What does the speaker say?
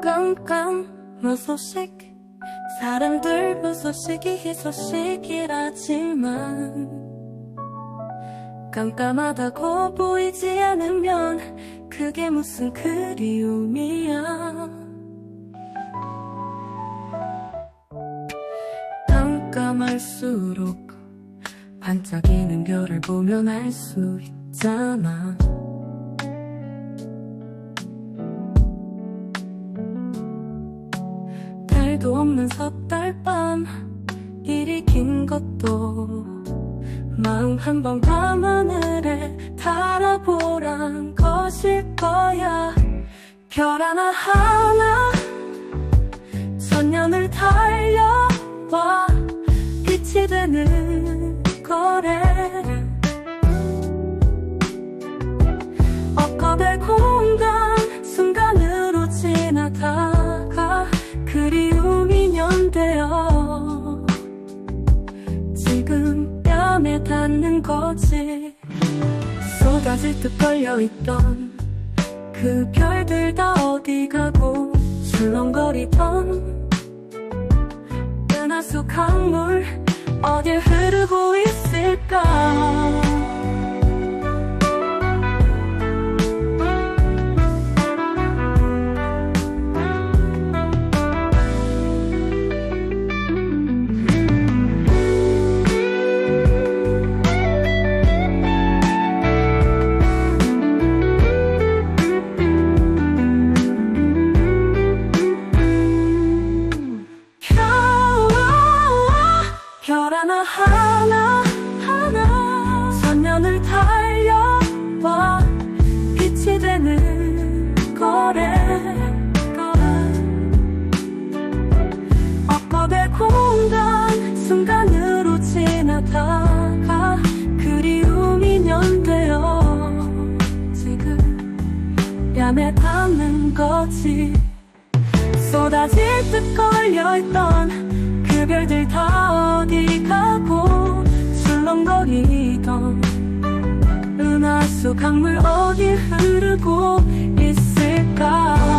깜깜 무소식 사람들 무소식이 희소식이라지만 깜깜하다고 보이지 않으면 그게 무슨 그리움이야. 깜깜할수록 반짝이는 별을 보면 알 수 있잖아 달도 없는 섣달 밤 일이 긴 것도 마음 한번 밤하늘에 달아보란 것일 거야. 별 하나 하나 천년을 달려와 닿는 거지. 쏟아질 듯 걸려있던 그 별들 다 어디 가고 술렁거리던 은하수 강물 어딜 흐르고 있을까 별 하나 하나 하나. 천년을 달려와 빛이 되는 거래 엇가될 공간 순간으로 지나다가 그리움이 연되어 지금 뺨에 닿는 거지. 쏟아질 듯 걸려있던 그 별들 다 은하수 강물 어디 흐르고 있을까